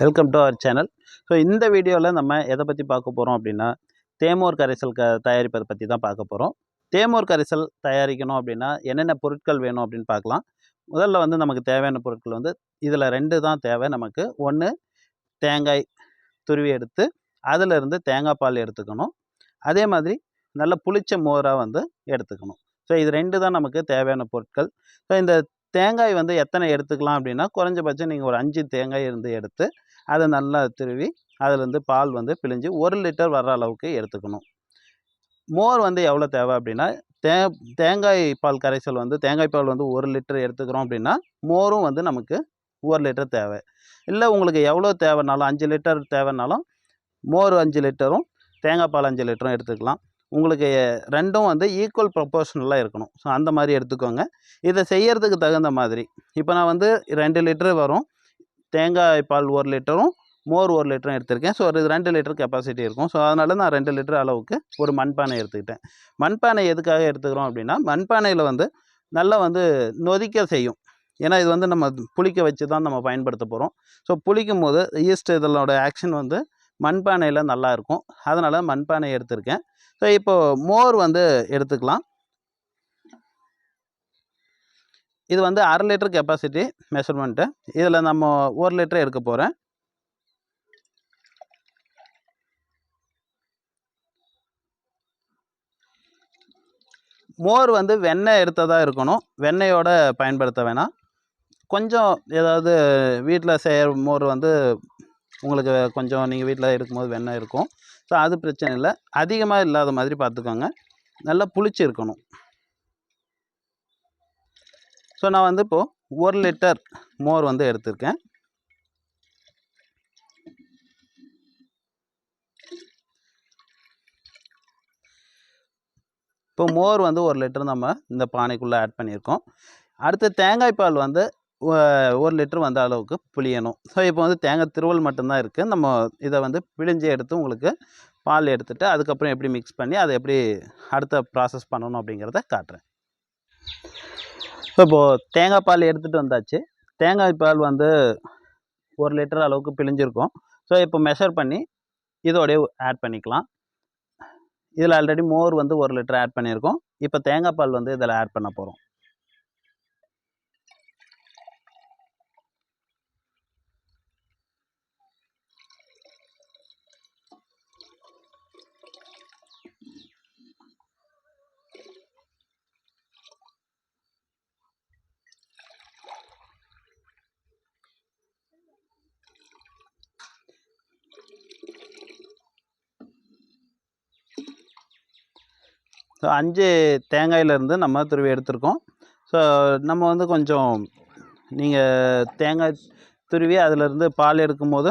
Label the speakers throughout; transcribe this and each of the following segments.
Speaker 1: Welcome to our channel so இந்த வீடியோவில் நம்ம எதை பற்றி பார்க்க போகிறோம் அப்படின்னா தேமோர் கரைசல் க தயாரிப்பதை பற்றி தான் பார்க்க போகிறோம் தேமோர் கரைசல் தயாரிக்கணும் அப்படின்னா என்னென்ன பொருட்கள் வேணும் அப்படின்னு பார்க்கலாம். முதல்ல வந்து நமக்கு தேவையான பொருட்கள் வந்து இதில் ரெண்டு தான் தேவை நமக்கு. ஒன்று தேங்காய் துருவி எடுத்து அதிலிருந்து தேங்காய் பால் எடுத்துக்கணும். அதே மாதிரி நல்ல புளிச்ச மோராக வந்து எடுத்துக்கணும். ஸோ இது ரெண்டு தான் நமக்கு தேவையான பொருட்கள். ஸோ இந்த தேங்காய் வந்து எத்தனை எடுத்துக்கலாம் அப்படின்னா குறைஞ்சபட்சம் நீங்கள் ஒரு அஞ்சு தேங்காய் இருந்து எடுத்து அதை நல்லா திருவி அதுலேருந்து பால் வந்து பிழிஞ்சு ஒரு லிட்டர் வர்ற அளவுக்கு எடுத்துக்கணும். மோர் வந்து எவ்வளோ தேவை அப்படின்னா தே தேங்காய் பால் கரைசல் வந்து தேங்காய் பால் வந்து ஒரு லிட்டர் எடுத்துக்கிறோம் அப்படின்னா மோரும் வந்து நமக்கு ஒரு லிட்டர் தேவை. இல்லை உங்களுக்கு எவ்வளோ தேவைனாலும் அஞ்சு லிட்டர் தேவைனாலும் மோர் அஞ்சு லிட்டரும் தேங்காய் பால் அஞ்சு லிட்டரும் எடுத்துக்கலாம். உங்களுக்கு ரெண்டும் வந்து ஈக்குவல் ப்ரொப்போர்ஷனலாக இருக்கணும். ஸோ அந்த மாதிரி எடுத்துக்கோங்க. இதை செய்கிறதுக்கு தகுந்த மாதிரி. இப்போ நான் வந்து ரெண்டு லிட்டரு வரும். தேங்காய் பால் ஒரு லிட்டரும் மோர் ஒரு லிட்டரும் எடுத்திருக்கேன். ஸோ ஒரு ரெண்டு லிட்டர் கெப்பாசிட்டி இருக்கும். ஸோ அதனால நான் ரெண்டு லிட்டர் அளவுக்கு ஒரு மண்பானை எடுத்துக்கிட்டேன். மண்பானை எதுக்காக எடுத்துக்கிறோம் அப்படின்னா மண்பானையில் வந்து நல்லா வந்து நொதிக்க செய்யும். ஏன்னா இது வந்து நம்ம புளிக்க வச்சு தான் நம்ம பயன்படுத்த போகிறோம் ஸோ புளிக்கும் போது ஈஸ்ட் இதனோட ஆக்ஷன் வந்து மண்பானையில் நல்லாயிருக்கும் அதனால் மண்பானை எடுத்திருக்கேன். ஸோ இப்போது மோர் வந்து எடுத்துக்கலாம். இது வந்து அரை லிட்டர் கெப்பாசிட்டி மெஷர்மெண்ட்டு இதில் நம்ம ஒரு லிட்டர் எடுக்க போகிறேன் மோர் வந்து வெண்ணெய் எடுத்ததாக இருக்கணும். வெண்ணெயோட பயன்படுத்த வேணாம். கொஞ்சம் ஏதாவது வீட்டில் செய்கிற மோர் வந்து உங்களுக்கு கொஞ்சம் நீங்கள் வீட்டில் இருக்கும்போது வெண்ணெய் இருக்கும். ஸோ அது பிரச்சனை இல்லை. அதிகமாக இல்லாத மாதிரி பார்த்துக்கோங்க. நல்லா புளிச்சு இருக்கணும். ஸோ நான் வந்து இப்போது ஒரு லிட்டர் மோர் வந்து எடுத்திருக்கேன். இப்போ மோர் வந்து ஒரு லிட்டர் நம்ம இந்த பானைக்குள்ளே ஆட் பண்ணியிருக்கோம். அடுத்து தேங்காய் பால் வந்து ஒரு லிட்டர் வந்த அளவுக்கு புளியணும். ஸோ இப்போ வந்து தேங்காய் திருவல் மட்டும்தான் இருக்குது நம்ம இதை வந்து பிழிஞ்சு எடுத்து உங்களுக்கு பால் எடுத்துகிட்டு அதுக்கப்புறம் எப்படி மிக்ஸ் பண்ணி அதை எப்படி அடுத்த ப்ராசஸ் பண்ணணும் அப்படிங்கிறத காட்டுறேன். ஸோ இப்போது தேங்காய் பால் எடுத்துகிட்டு வந்தாச்சு. தேங்காய் பால் வந்து ஒரு லிட்டர் அளவுக்கு பிழிஞ்சிருக்கும். ஸோ இப்போ மெஷர் பண்ணி இதோடய ஆட் பண்ணிக்கலாம். இதில் ஆல்ரெடி மோர் வந்து ஒரு லிட்டர் ஆட் பண்ணியிருக்கோம். இப்போ தேங்காய் பால் வந்து இதில் ஆட் பண்ண போகிறோம் ஸோ அஞ்சு தேங்காயிலேருந்து நம்ம துருவி எடுத்திருக்கோம். ஸோ நம்ம வந்து கொஞ்சம் நீங்கள் தேங்காய் துருவி அதிலேருந்து பால் எடுக்கும்போது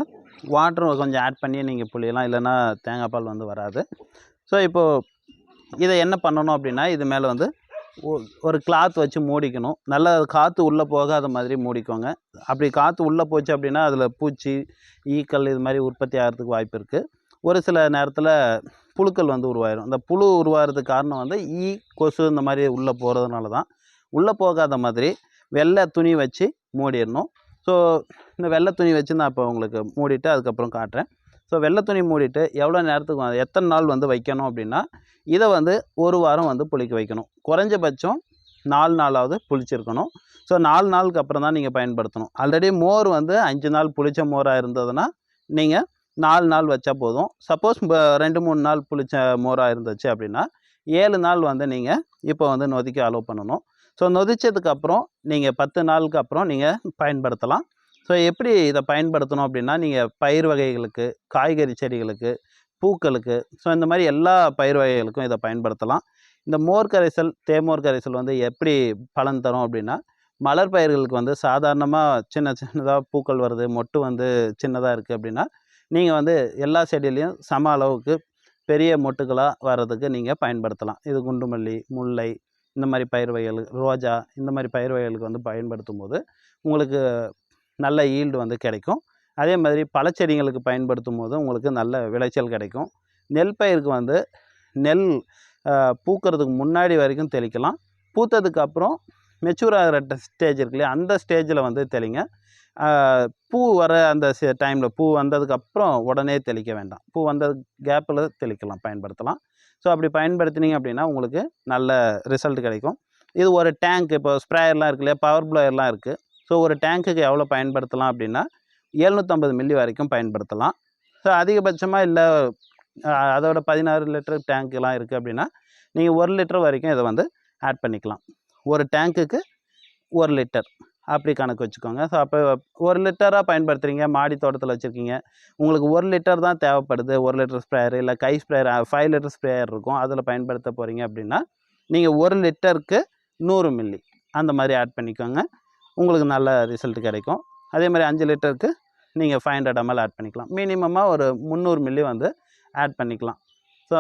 Speaker 1: வாட்டரும் கொஞ்சம் ஆட் பண்ணி நீங்கள் புளியலாம் இல்லைன்னா தேங்காய் பால் வந்து வராது. ஸோ இப்போது இதை என்ன பண்ணணும் அப்படின்னா இது மேலே வந்து ஒ- ஒரு கிளாத் வச்சு மூடிக்கணும். நல்லா காற்று உள்ளே போகாத மாதிரி மூடிக்கோங்க. அப்படி காற்று உள்ளே போச்சு அப்படின்னா அதில் பூச்சி ஈக்கள் இது மாதிரி உற்பத்தி ஆகிறதுக்கு வாய்ப்பு இருக்குது ஒரு சில நேரத்தில் புழுக்கள் வந்து உருவாயிடும் அந்த புழு உருவாகிறதுக்கு காரணம் வந்து ஈ கொசு இந்த மாதிரி உள்ளே போகிறதுனால தான் உள்ளே போகாத மாதிரி வெள்ளை துணி வச்சு மூடிடணும். ஸோ இந்த வெள்ளை துணி வச்சு நான் இப்போ உங்களுக்கு மூடிட்டு அதுக்கப்புறம் காட்டுறேன். ஸோ வெள்ளை துணி மூடிட்டு எவ்வளோ நேரத்துக்கு எத்தனை நாள் வந்து வைக்கணும் அப்படின்னா இதை வந்து ஒரு வாரம் வந்து புளிக்க வைக்கணும். குறைஞ்சபட்சம் நாலு நாளாவது புளிச்சிருக்கணும். ஸோ நாலு நாளுக்கு அப்புறம் தான் நீங்கள் பயன்படுத்தணும். ஆல்ரெடி மோர் வந்து அஞ்சு நாள் புளித்த மோராக இருந்ததுன்னா நீங்கள் நாலு நாள் வச்சா போதும். சப்போஸ் ரெண்டு மூணு நாள் புளிச்ச மோராக இருந்துச்சு அப்படின்னா ஏழு நாள் வந்து நீங்கள் இப்போ வந்து நொதிக்க அலோவ் பண்ணணும். ஸோ நொதிச்சதுக்கப்புறம் நீங்கள் பத்து நாளுக்கு அப்புறம் நீங்கள் பயன்படுத்தலாம். ஸோ எப்படி இதை பயன்படுத்தணும் அப்படின்னா நீங்கள் பயிர் வகைகளுக்கு காய்கறி செடிகளுக்கு பூக்களுக்கு ஸோ இந்த மாதிரி எல்லா பயிர் வகைகளுக்கும் இதை பயன்படுத்தலாம். இந்த மோர் கரைசல் தேமோர் கரைசல் வந்து எப்படி பலன் தரும் அப்படின்னா மலர் பயிர்களுக்கு வந்து சாதாரணமாக சின்ன சின்னதாக பூக்கள் வருது மொட்டு வந்து சின்னதாக இருக்குது அப்படின்னா நீங்கள் வந்து எல்லா செடியிலையும் சம அளவுக்கு பெரிய மொட்டுக்களாக வர்றதுக்கு நீங்கள் பயன்படுத்தலாம். இது குண்டுமல்லி முல்லை இந்த மாதிரி பயிர் வகைகள் ரோஜா இந்த மாதிரி பயிர் வகைகளுக்கு வந்து பயன்படுத்தும் போது உங்களுக்கு நல்ல ஈல்டு வந்து கிடைக்கும். அதே மாதிரி பழச்செடிங்களுக்கு பயன்படுத்தும் போது உங்களுக்கு நல்ல விளைச்சல் கிடைக்கும். நெல் பயிருக்கு வந்து நெல் பூக்கிறதுக்கு பூக்கறதுக்கு முன்னாடி வரைக்கும் தெளிக்கலாம். பூத்ததுக்கு அப்புறம் மெச்சூர் ஆகிற ஸ்டேஜ் இருக்கு இல்லையா அந்த ஸ்டேஜில் வந்து தெளிங்க. பூ வர அந்த டைமில் பூ வந்ததுக்கப்புறம் உடனே தெளிக்க வேண்டாம். பூ வந்தது கேப்பில் தெளிக்கலாம் பயன்படுத்தலாம். ஸோ அப்படி பயன்படுத்தினீங்க அப்படின்னா உங்களுக்கு நல்ல ரிசல்ட் கிடைக்கும். இது ஒரு டேங்க் இப்போ ஸ்ப்ரேயர்லாம் இருக்கு இல்லையா? பவர் ப்ளோயர்லாம் இருக்குது ஸோ ஒரு டேங்க்குக்கு எவ்வளோ பயன்படுத்தலாம் அப்படின்னா எழுநூற்றம்பது மில்லி வரைக்கும் பயன்படுத்தலாம். ஸோ அதிகபட்சமாக இல்லை அதோட பதினாறு லிட்டர் டேங்க்லாம் இருக்குது அப்படின்னா நீங்கள் ஒரு லிட்டர் வரைக்கும் இதை வந்து ஆட் பண்ணிக்கலாம். ஒரு டேங்க்குக்கு ஒரு லிட்டர் அப்படி கணக்கு வச்சுக்கோங்க. ஸோ அப்போ ஒரு லிட்டராக பயன்படுத்துகிறீங்க மாடி தோட்டத்தில் வச்சுருக்கீங்க. உங்களுக்கு ஒரு லிட்டர் தான் தேவைப்படுது. ஒரு லிட்டர் ஸ்ப்ரேயர் இல்லை கை ஸ்ப்ரேயர் ஃபைவ் லிட்டர் ஸ்ப்ரேயர் இருக்கும். அதில் பயன்படுத்த போகிறீங்க அப்படின்னா நீங்கள் ஒரு லிட்டருக்கு நூறு மில்லி அந்த மாதிரி ஆட் பண்ணிக்கோங்க. உங்களுக்கு நல்ல ரிசல்ட் கிடைக்கும். அதே மாதிரி அஞ்சு லிட்டருக்கு நீங்கள் ஃபைவ் ஹண்ட்ரட் எம்எல் ஆட் பண்ணிக்கலாம். மினிமமாக ஒரு முந்நூறு மில்லி வந்து ஆட் பண்ணிக்கலாம். ஸோ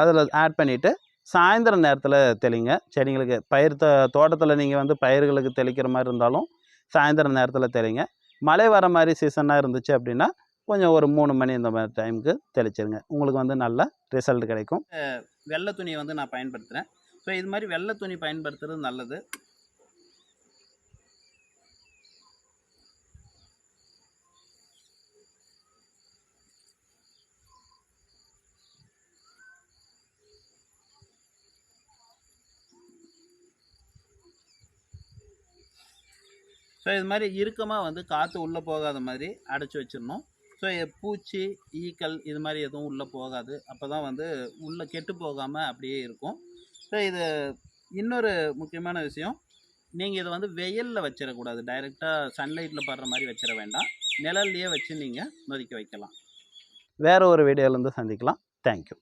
Speaker 1: அதில் ஆட் பண்ணிவிட்டு சாயந்தரம் நேரத்தில் தெளிங்க. செடிங்களுக்கு பயிர் த தோட்டத்தில் நீங்கள் வந்து பயிர்களுக்கு தெளிக்கிற மாதிரி இருந்தாலும் சாயந்தரம் நேரத்தில் தெளிங்க. மழை வர மாதிரி சீசனாக இருந்துச்சு அப்படின்னா கொஞ்சம் ஒரு மூணு மணி இந்த மாதிரி டைமுக்கு தெளிச்சிருங்க. உங்களுக்கு வந்து நல்ல ரிசல்ட் கிடைக்கும். வெள்ளை துணியை வந்து நான் பயன்படுத்துகிறேன் ஸோ இது மாதிரி வெள்ளை துணி பயன்படுத்துறது நல்லது. ஸோ இது மாதிரி இறுக்கமாக வந்து காற்று உள்ளே போகாத மாதிரி அடைச்சி வச்சிடணும். ஸோ பூச்சி ஈக்கள் இது மாதிரி எதுவும் உள்ளே போகாது. அப்போ தான் வந்து உள்ளே கெட்டு போகாமல் அப்படியே இருக்கும். ஸோ இது இன்னொரு முக்கியமான விஷயம். நீங்கள் இதை வந்து வெயிலில் வச்சிடக்கூடாது. டைரெக்டாக சன்லைட்டில் படுற மாதிரி வச்சிட வேண்டாம். நிழல்லையே வச்சு நீங்கள் நொதிக்க வைக்கலாம். வேறு ஒரு வீடியோலேருந்து சந்திக்கலாம். தேங்க்யூ